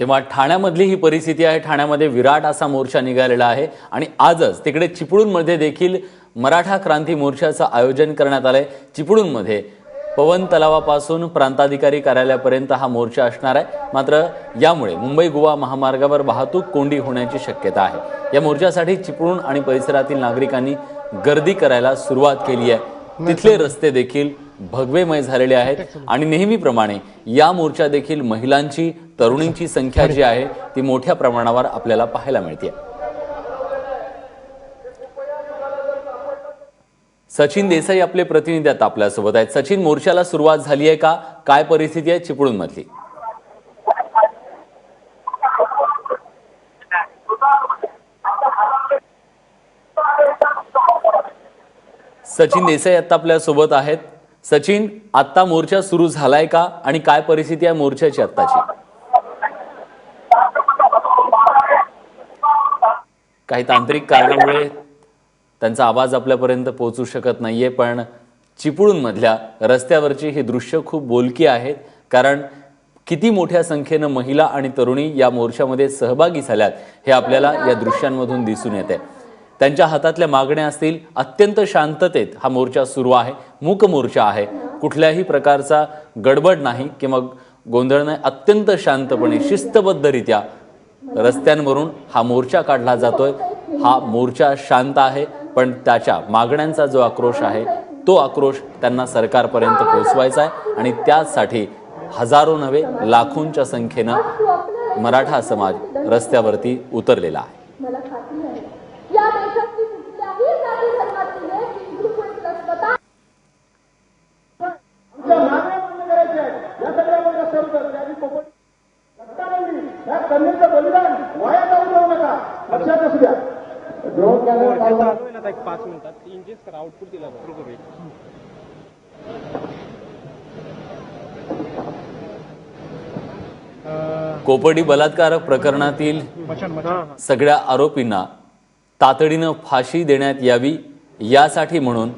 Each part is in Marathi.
तेव्हा ठाण्यामधली ही परिस्थिती आहे. ठाण्यामध्ये विराट असा मोर्चा निघालेला आहे. आणि आजच तिकडे चिपळूणमध्ये देखील मराठा क्रांती मोर्चाचं आयोजन करण्यात आलंय. चिपळूणमध्ये पवन तलावापासून प्रांताधिकारी कार्यालयापर्यंत हा मोर्चा असणार आहे. मात्र यामुळे मुंबई गोवा महामार्गावर वाहतूक कोंडी होण्याची शक्यता आहे. या मोर्चासाठी चिपळूण आणि परिसरातील नागरिकांनी गर्दी करायला सुरुवात केली आहे. तिथले रस्ते देखील भगवेमय झालेले आहेत. आणि नेहमीप्रमाणे या मोर्चा देखील महिलांची तरुणींची संख्या जी आहे ती मोठ्या प्रमाणावर आपल्याला पाहायला मिळते सचिन देसाई आपले प्रतिनिधी आता आपल्यासोबत आहेत. सचिन मोर्चाला सुरुवात झाली आहे का? काय परिस्थिती आहे चिपळूण मधली सचिन देसाई आता आपल्यासोबत आहेत. सचिन आत्ता मोर्चा सुरू झालाय का? आणि काय परिस्थिती आहे मोर्चाची आत्ताची? काही तांत्रिक कारणामुळे त्यांचा आवाज आपल्यापर्यंत पोहोचू शकत नाहीये पण चिपळूणमधल्या रस्त्यावरची ही दृश्य खूप बोलकी आहेत. कारण किती मोठ्या संख्येनं महिला आणि तरुणी या मोर्चामध्ये सहभागी झाल्यात हे आपल्याला या दृश्यांमधून दिसून येते त्यांच्या हातातल्या मागण्या असतील अत्यंत शांततेत हा मोर्चा सुरू आहे मूक मोर्चा आहे. कुठल्याही प्रकारचा गडबड नाही किंवा गोंधळ नाही अत्यंत शांतपणे शिस्तबद्धरित्या रस्त्यांवरून हा मोर्चा काढला जातोय. हा मोर्चा शांत आहे पण त्याच्या मागण्यांचा जो आक्रोश आहे तो आक्रोश त्यांना सरकारपर्यंत पोहोचवायचा आहे आणि त्यासाठी हजारो नव्हे लाखोंच्या संख्येनं मराठा समाज रस्त्यावरती उतरलेला आहे. वाया जाऊ देऊ नका. लक्षात असू द्या. ड्रोन कॅमेरा चालू. आहे ना एक पाच मिनिटात. इंजेस करा आउटपुट दिला कोपर्डी बलात्कार प्रकरणातील सगळ्या आरोपींना तातडीनं फाशी देण्यात यावी यासाठी म्हणून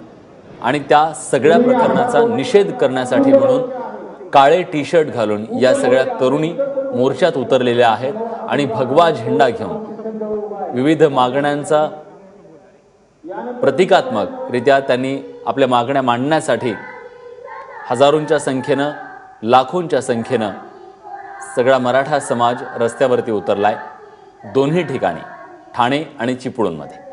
आणि त्या सगळ्या प्रकरणाचा निषेध करण्यासाठी म्हणून काळे टी शर्ट घालून या सगळ्या तरुणी मोर्चात उतरलेल्या आहेत. आणि भगवा झेंडा घेऊन विविध मागण्यांचा प्रतिकात्मकरित्या त्यांनी आपल्या मागण्या मांडण्यासाठी हजारोंच्या संख्येनं लाखोंच्या संख्येनं सगळा मराठा समाज रस्त्यावरती उतरलाय. दोन्ही ठिकाणी ठाणे आणि चिपळूणमध्ये.